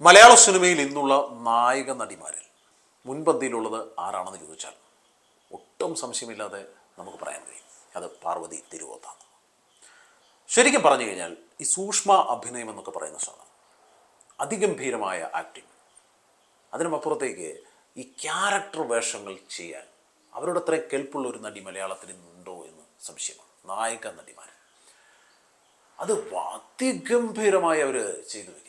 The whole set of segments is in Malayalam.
മലയാള സിനിമയിൽ ഇന്നുള്ള നായക നടിമാരിൽ മുൻപന്തിയിലുള്ളത് ആരാണെന്ന് ചോദിച്ചാൽ ഒട്ടും സംശയമില്ലാതെ നമുക്ക് പറയാൻ കഴിയും. അത് പാർവതി തിരുവോത്താണ്. ശരിക്കും പറഞ്ഞു കഴിഞ്ഞാൽ ഈ സൂക്ഷ്മ അഭിനയം എന്നൊക്കെ പറയുന്ന സാധനം അതിഗംഭീരമായ ആക്ടിങ് അതിനുമപ്പുറത്തേക്ക് ഈ ക്യാരക്ടർ വേഷങ്ങൾ ചെയ്യാൻ അവരുടെ അത്രയും കെൽപ്പുള്ള ഒരു നടി മലയാളത്തിൽ ഉണ്ടോ എന്ന് സംശയമാണ് നായക നടിമാർ അത് അതിഗംഭീരമായി അവർ ചെയ്തു വെക്കുന്നത്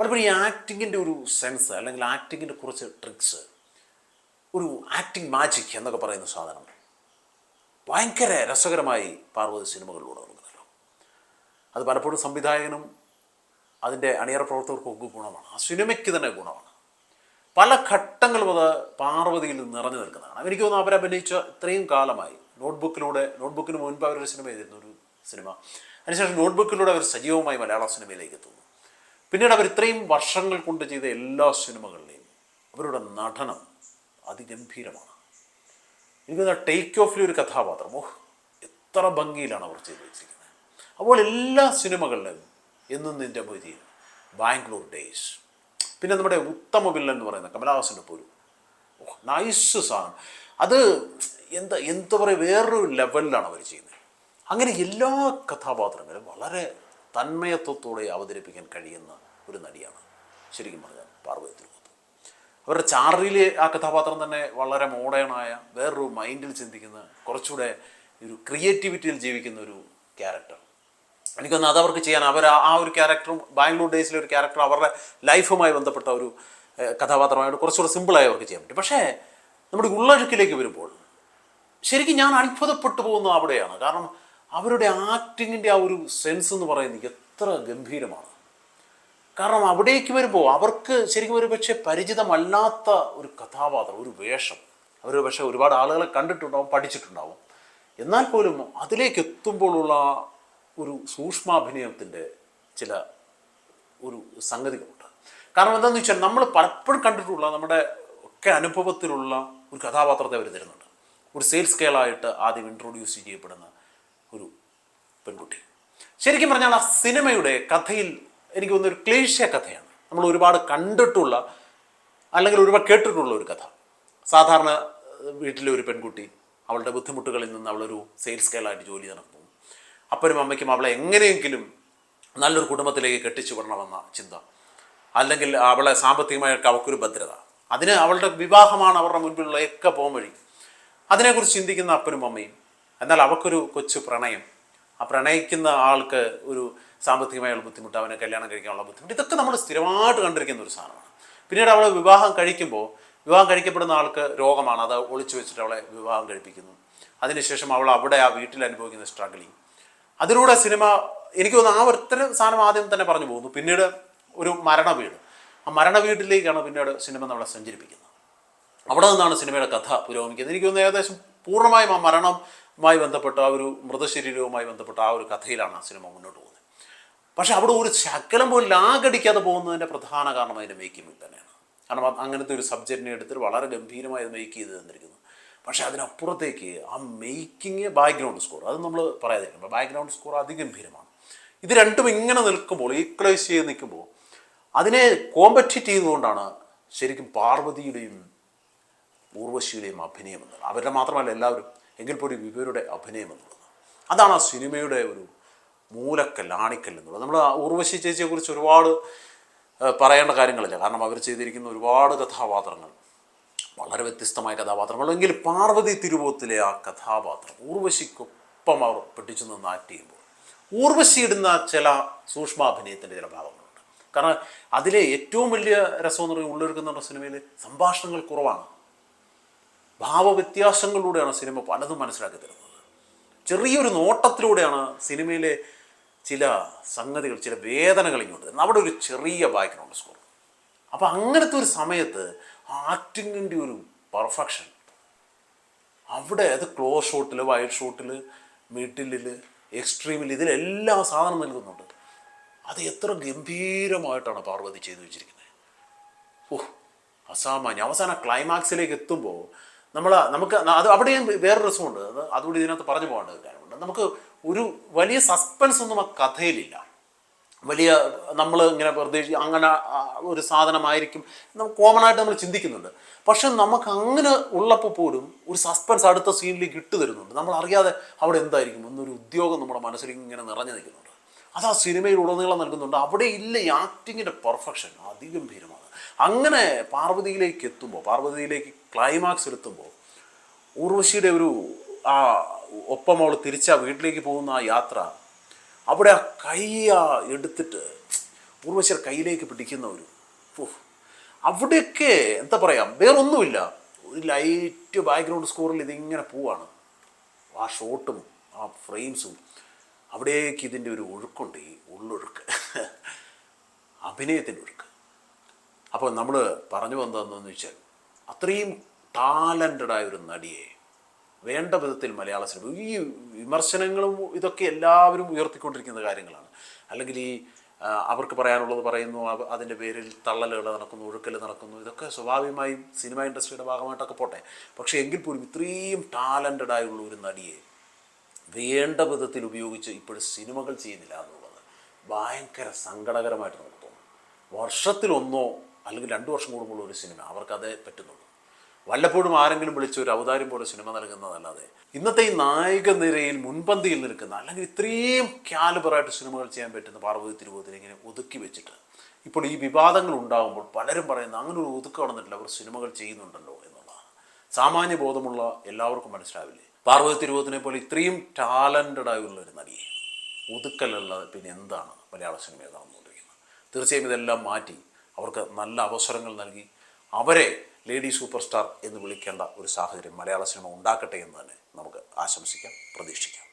പലപ്പോഴും ഈ ആക്ടിങ്ങിന്റെ ഒരു സെൻസ് അല്ലെങ്കിൽ ആക്ടിങ്ങിന്റെ കുറച്ച് ട്രിക്സ് ഒരു ആക്ടിങ് മാജിക് എന്നൊക്കെ പറയുന്ന സാധനം ഭയങ്കര രസകരമായി പാർവതി സിനിമകളിലൂടെ നൽകുന്നല്ലോ അത് പലപ്പോഴും സംവിധായകനും അതിന്റെ അണിയറ പ്രവർത്തകർക്കും ഒക്കെ ഗുണമാണ്. ആ സിനിമയ്ക്ക് തന്നെ ഗുണമാണ്. പല ഘട്ടങ്ങളും അത് പാർവതിയിൽ നിറഞ്ഞു നിൽക്കുന്നതാണ്. എനിക്ക് തോന്നുന്നു അവരഭിനയിച്ച ഇത്രയും കാലമായി നോട്ട്ബുക്കിലൂടെ നോട്ട്ബുക്കിന് മുൻപ് അവരൊരു സിനിമ ചെയ്തിരുന്നു ഒരു സിനിമ. അതിനുശേഷം നോട്ട്ബുക്കിലൂടെ അവർ സജീവമായി മലയാള സിനിമയിലേക്ക് എത്തുന്നു. പിന്നീട് അവർ ഇത്രയും വർഷങ്ങൾ കൊണ്ട് ചെയ്ത എല്ലാ സിനിമകളിലെയും അവരുടെ നടനം അതിഗംഭീരമാണ്. എനിക്ക് ടേക്ക് ഓഫിലെ ഒരു കഥാപാത്രം. ഓഹ് എത്ര ഭംഗിയിലാണ് അവർ ചെയ്തു വെച്ചിരിക്കുന്നത്. അപ്പോൾ എല്ലാ സിനിമകളിലും എന്നും നിന്റെ മൊയ്തി ബാംഗ്ലൂർ ഡേയ്സ് പിന്നെ നമ്മുടെ ഉത്തമ വില്ലൻ എന്ന് പറയുന്ന കമലഹാസന്റെ പോലും. ഓഹ് നൈസ് സാധനം. അത് എന്താ എന്താ പറയുക വേറൊരു ലെവലിലാണ് അവർ ചെയ്യുന്നത്. അങ്ങനെ എല്ലാ കഥാപാത്രങ്ങളും വളരെ തന്മയത്വത്തോടെ അവതരിപ്പിക്കാൻ കഴിയുന്ന ഒരു നടിയാണ്. ശരിക്കും പറഞ്ഞാൽ പാർവതി തിരുവോത്ത് അവരുടെ ചാർലിയിലെ ആ കഥാപാത്രം തന്നെ വളരെ മോഡേണായ വേറൊരു മൈൻഡിൽ ചിന്തിക്കുന്ന കുറച്ചുകൂടെ ഒരു ക്രിയേറ്റിവിറ്റിയിൽ ജീവിക്കുന്ന ഒരു ക്യാരക്ടർ എനിക്കൊന്ന് അത് അവർക്ക് ചെയ്യാൻ അവർ ആ- ഒരു ക്യാരക്ടറും ബാംഗ്ലൂർ ഡേയ്സിലെ ഒരു ക്യാരക്ടർ അവരുടെ ലൈഫുമായി ബന്ധപ്പെട്ട ഒരു കഥാപാത്രമായിട്ട് കുറച്ചുകൂടെ സിമ്പിളായി അവർക്ക് ചെയ്യാൻ പറ്റും. പക്ഷേ നമ്മുടെ ഉള്ളഴുക്കിലേക്ക് വരുമ്പോൾ ശരിക്കും ഞാൻ അത്ഭുതപ്പെട്ടു പോകുന്നത് അവിടെയാണ്. കാരണം അവരുടെ ആക്ടിങ്ങിന്റെ ആ ഒരു സെൻസ് എന്ന് പറയുന്നത് എത്ര ഗംഭീരമാണ്. കാരണം അവിടേക്ക് വരുമ്പോൾ അവർക്ക് ശരിക്കും ഒരു പക്ഷേ പരിചിതമല്ലാത്ത ഒരു കഥാപാത്രം ഒരു വേഷം. അവർ പക്ഷേ ഒരുപാട് ആളുകളെ കണ്ടിട്ടുണ്ടാവും പഠിച്ചിട്ടുണ്ടാവും. എന്നാൽ പോലും അതിലേക്ക് എത്തുമ്പോഴുള്ള ഒരു സൂക്ഷ്മാഭിനയത്തിന്റെ ചില ഒരു സംഗതികളുണ്ട്. കാരണം എന്താണെന്ന് വെച്ചാൽ നമ്മൾ പലപ്പോഴും കണ്ടിട്ടുള്ള നമ്മുടെ ഒക്കെ അനുഭവത്തിലുള്ള ഒരു കഥാപാത്രത്തെ അവർ തരുന്നുണ്ട്. ഒരു സെയിൽസ് സ്കെയിലായിട്ട് ആദ്യം ഇൻട്രൊഡ്യൂസ് ചെയ്യപ്പെടുന്ന ഒരു പെൺകുട്ടി. ശരിക്കും പറഞ്ഞാൽ ആ സിനിമയുടെ കഥയിൽ എനിക്ക് തോന്നുന്ന ഒരു ക്ലേശ്യ കഥയാണ്. നമ്മൾ ഒരുപാട് കണ്ടിട്ടുള്ള അല്ലെങ്കിൽ ഒരുപാട് കേട്ടിട്ടുള്ള ഒരു കഥ. സാധാരണ വീട്ടിലെ ഒരു പെൺകുട്ടി അവളുടെ ബുദ്ധിമുട്ടുകളിൽ നിന്ന് അവളൊരു സെയിൽസ് കേളായിട്ട് ജോലി നടക്കും അപ്പനും അമ്മയ്ക്കും അവളെ എങ്ങനെയെങ്കിലും നല്ലൊരു കുടുംബത്തിലേക്ക് കെട്ടിച്ചു വിടണമെന്ന ചിന്ത. അല്ലെങ്കിൽ അവളെ സാമ്പത്തികമായിട്ട് അവൾക്കൊരു ഭദ്രത. അതിന് അവളുടെ വിവാഹമാണ് അവരുടെ മുൻപിലുള്ള ഒക്കെ പോംവഴി. അതിനെക്കുറിച്ച് ചിന്തിക്കുന്ന അപ്പനും അമ്മയും എന്നാൽ അവൾക്കൊരു കൊച്ചു പ്രണയം. ആ പ്രണയിക്കുന്ന ആൾക്ക് ഒരു സാമ്പത്തികമായുള്ള ബുദ്ധിമുട്ട് അവനെ കല്യാണം കഴിക്കാനുള്ള ബുദ്ധിമുട്ട് ഇതൊക്കെ നമ്മൾ സ്ഥിരമായിട്ട് കണ്ടിരിക്കുന്ന ഒരു സാധനമാണ്. പിന്നീട് അവളെ വിവാഹം കഴിക്കുമ്പോൾ വിവാഹം കഴിക്കപ്പെടുന്ന ആൾക്ക് രോഗമാണ് അത് ഒളിച്ചു വെച്ചിട്ട് അവളെ വിവാഹം കഴിപ്പിക്കുന്നു. അതിനുശേഷം അവൾ അവിടെ ആ വീട്ടിൽ അനുഭവിക്കുന്ന സ്ട്രഗിളിങ് അതിലൂടെ സിനിമ എനിക്ക് തോന്നുന്നു ആ ഒരുത്തരം സാധനം ആദ്യം തന്നെ പറഞ്ഞു പോകുന്നു. പിന്നീട് ഒരു മരണ വീട് ആ മരണ വീട്ടിലേക്കാണ് പിന്നീട് സിനിമ നമ്മളെ സഞ്ചരിപ്പിക്കുന്നത്. അവിടെ നിന്നാണ് സിനിമയുടെ കഥ പുരോഗമിക്കുന്നത്. എനിക്ക് തോന്നുന്നു ഏകദേശം പൂർണമായും ആ മരണവുമായി ബന്ധപ്പെട്ട ആ ഒരു മൃതശരീരവുമായി ബന്ധപ്പെട്ട ആ ഒരു കഥയിലാണ് ആ സിനിമ മുന്നോട്ട് പോകുന്നത്. പക്ഷെ അവിടെ ഒരു ശകലം പോലും ലാഗടിക്കാതെ പോകുന്നതിന്റെ പ്രധാന കാരണം അതിന്റെ മേക്കിംഗ് തന്നെയാണ്. കാരണം അങ്ങനത്തെ ഒരു സബ്ജക്റ്റിനെ എടുത്തിട്ട് വളരെ ഗംഭീരമായി അത് മേക്ക് ചെയ്ത് തന്നിരിക്കുന്നു. പക്ഷേ അതിനപ്പുറത്തേക്ക് ആ മേക്കിങ് ബാക്ക്ഗ്രൗണ്ട് സ്കോർ അത് നമ്മൾ പറയാതിരിക്കും ബാക്ക്ഗ്രൗണ്ട് സ്കോർ അതിഗംഭീരമാണ്. ഇത് രണ്ടും ഇങ്ങനെ നിൽക്കുമ്പോൾ ഈക്വലൈസ് ചെയ്ത് നിൽക്കുമ്പോൾ അതിനെ കോമ്പറ്റീറ്റ് ചെയ്തുകൊണ്ടാണ് ശരിക്കും പാർവതിയുടെയും ഊർവശിയുടെയും അഭിനയം എന്നുള്ളത്. അവരുടെ മാത്രമല്ല എല്ലാവരും എങ്കിൽ പോലും ഇവരുടെ അഭിനയം എന്നുള്ളത്. അതാണ് ആ സിനിമയുടെ ഒരു മൂലക്കൽ ആണിക്കൽ എന്നുള്ളത്. നമ്മൾ ഊർവശി ചേച്ചിയെക്കുറിച്ച് ഒരുപാട് പറയേണ്ട കാര്യങ്ങളില്ല. കാരണം അവർ ചെയ്തിരിക്കുന്ന ഒരുപാട് കഥാപാത്രങ്ങൾ. വളരെ വ്യത്യസ്തമായ കഥാപാത്രങ്ങൾ. എങ്കിൽ പാർവതി തിരുവോത്തിലെ ആ കഥാപാത്രം ഊർവശിക്കൊപ്പം അവർ പെട്ടിച്ചു നിന്ന് ആക്ട് ചെയ്യുമ്പോൾ ഊർവശി ഇടുന്ന ചില സൂക്ഷ്മാഭിനയത്തിന്റെ ചില ഭാഗങ്ങളുണ്ട്. കാരണം അതിലെ ഏറ്റവും വലിയ രസം എന്ന് പറയുന്നത് ഉള്ളൊരുക്കുന്ന സിനിമയിൽ സംഭാഷണങ്ങൾ കുറവാണ്. ഭാവവ്യത്യാസങ്ങളിലൂടെയാണ് സിനിമ പലതും മനസ്സിലാക്കി തരുന്നത്. ചെറിയൊരു നോട്ടത്തിലൂടെയാണ് സിനിമയിലെ ചില സംഗതികൾ ചില വേദനകൾ ഇങ്ങോട്ട് അവിടെ ഒരു ചെറിയ ബാക്ക്ഗ്രൗണ്ട് സ്കോർ അപ്പം അങ്ങനത്തെ ഒരു സമയത്ത് ആക്ടിങ്ങിന്റെ ഒരു പെർഫെക്ഷൻ അവിടെ അത് ക്ലോസ് ഷോട്ടിൽ വൈഡ് ഷോട്ടിൽ മിഡിലിൽ എക്സ്ട്രീമിൽ ഇതിലെല്ലാം സാധനം നൽകുന്നുണ്ട്. അത് എത്ര ഗംഭീരമായിട്ടാണ് പാർവതി ചെയ്തു വെച്ചിരിക്കുന്നത്. ഓ അസാമാന്യം. അവസാന ക്ലൈമാക്സിലേക്ക് എത്തുമ്പോൾ നമ്മൾ നമുക്ക് അത് അവിടെയും വേറൊരു രസമുണ്ട്. അത് അതുകൂടി ഇതിനകത്ത് പറഞ്ഞു പോകേണ്ട കാര്യമുണ്ട്. നമുക്ക് ഒരു വലിയ സസ്പെൻസ് ഒന്നും ആ കഥയിലില്ല. വലിയ നമ്മൾ ഇങ്ങനെ പ്രതീക്ഷ അങ്ങനെ ഒരു സാധനമായിരിക്കും. നമുക്ക് കോമൺ ആയിട്ട് നമ്മൾ ചിന്തിക്കുന്നുണ്ട്. പക്ഷെ നമുക്ക് അങ്ങനെ ഉള്ളപ്പോൾ പോലും ഒരു സസ്പെൻസ് അടുത്ത സീനിലേക്ക് ഇട്ട് തരുന്നുണ്ട്. നമ്മൾ അറിയാതെ അവിടെ എന്തായിരിക്കും? എന്നൊരു ഉദ്യോഗം നമ്മുടെ മനസ്സിൽ ഇങ്ങനെ നിറഞ്ഞു നിൽക്കുന്നുണ്ട്. അത് ആ സിനിമയിൽ ഉടനീളം നൽകുന്നുണ്ട്. അവിടെ ഇല്ല ഈ ആക്ടിങ്ങിന്റെ പെർഫെക്ഷൻ അതിഗംഭീരമാണ്. അങ്ങനെ പാർവതിയിലേക്ക് എത്തുമ്പോൾ പാർവതിയിലേക്ക് ക്ലൈമാക്സ് എത്തുമ്പോൾ ഊർവശിയുടെ ഒരു ആ ഒപ്പം അവൾ തിരിച്ച വീട്ടിലേക്ക് പോകുന്ന ആ യാത്ര അവിടെ ആ കൈ എടുത്തിട്ട് ഉർവശർ കയ്യിലേക്ക് പിടിക്കുന്ന ഒരു. അവിടെയൊക്കെ എന്താ പറയാ വേറൊന്നുമില്ല. ഒരു ലൈറ്റ് ബാക്ക്ഗ്രൗണ്ട് സ്കോറിൽ ഇതിങ്ങനെ പോവാണ്. ആ ഷോട്ടും ആ ഫ്രെയിംസും. അവിടേക്ക് ഇതിന്റെ ഒരു ഒഴുക്കുണ്ട് ഈ ഉള്ളൊഴുക്ക്. അഭിനയത്തിന്റെ ഒഴുക്ക്. അപ്പോൾ നമ്മൾ പറഞ്ഞു വന്നതെന്ന് വെച്ചാൽ അത്രയും ടാലന്റഡായ ഒരു നടിയെ വേണ്ട വിധത്തിൽ മലയാള സിനിമ ഈ വിമർശനങ്ങളും ഇതൊക്കെ എല്ലാവരും ഉയർത്തിക്കൊണ്ടിരിക്കുന്ന കാര്യങ്ങളാണ്. അല്ലെങ്കിൽ ഈ അവർക്ക് പറയാനുള്ളത് പറയുന്നു അതിന്റെ പേരിൽ തള്ളലുകൾ നടക്കുന്നു ഒഴുക്കൽ നടക്കുന്നു ഇതൊക്കെ സ്വാഭാവികമായും സിനിമ ഇൻഡസ്ട്രിയുടെ ഭാഗമായിട്ടൊക്കെ പോട്ടെ. പക്ഷേ എങ്കിൽ പോലും ഇത്രയും ടാലന്റഡ് ആയുള്ള ഒരു നടിയെ വേണ്ട വിധത്തിൽ ഉപയോഗിച്ച് ഇപ്പോഴും സിനിമകൾ ചെയ്യുന്നില്ല എന്നുള്ളത് ഭയങ്കര സങ്കടകരമായിട്ട് നമുക്ക് തോന്നും. വർഷത്തിലൊന്നോ അല്ലെങ്കിൽ രണ്ട് വർഷം കൂടുമ്പോൾ ഒരു സിനിമ അവർക്കതേ പറ്റുന്നുള്ളൂ. വല്ലപ്പോഴും ആരെങ്കിലും വിളിച്ച് ഒരു ഔദാര്യം പോലെ സിനിമ നൽകുന്നതല്ലാതെ ഇന്നത്തെ ഈ നായിക നിരയിൽ മുൻപന്തിയിൽ നിൽക്കുന്ന അല്ലെങ്കിൽ ഇത്രയും ക്യാലിബറായിട്ട് സിനിമകൾ ചെയ്യാൻ പറ്റുന്ന പാർവതി തിരുവോതിനെ ഇങ്ങനെ ഒതുക്കി വെച്ചിട്ട് ഇപ്പോൾ ഈ വിവാദങ്ങൾ ഉണ്ടാകുമ്പോൾ പലരും പറയുന്ന അങ്ങനെ ഒരു ഒതുക്കം നടന്നിട്ടില്ല അവർ സിനിമകൾ ചെയ്യുന്നുണ്ടല്ലോ എന്നുള്ളതാണ്. സാമാന്യ ബോധമുള്ള എല്ലാവർക്കും മനസ്സിലാവില്ലേ? പാർവതി തിരുവോത്തിനെ പോലെ ഇത്രയും ടാലന്റഡ് ആയുള്ള ഒരു നടിയെ ഒതുക്കലല്ലാതെ പിന്നെ എന്താണ് മലയാള സിനിമ നടന്നുകൊണ്ടിരിക്കുന്നത്? തീർച്ചയായും ഇതെല്ലാം മാറ്റി അവർക്ക് നല്ല അവസരങ്ങൾ നൽകി അവരെ ലേഡി സൂപ്പർ സ്റ്റാർ എന്ന് വിളിക്കേണ്ട ഒരു സാഹചര്യം മലയാള സിനിമ ഉണ്ടാക്കട്ടെ എന്ന് തന്നെ നമുക്ക് ആശംസിക്കാം പ്രതീക്ഷിക്കാം.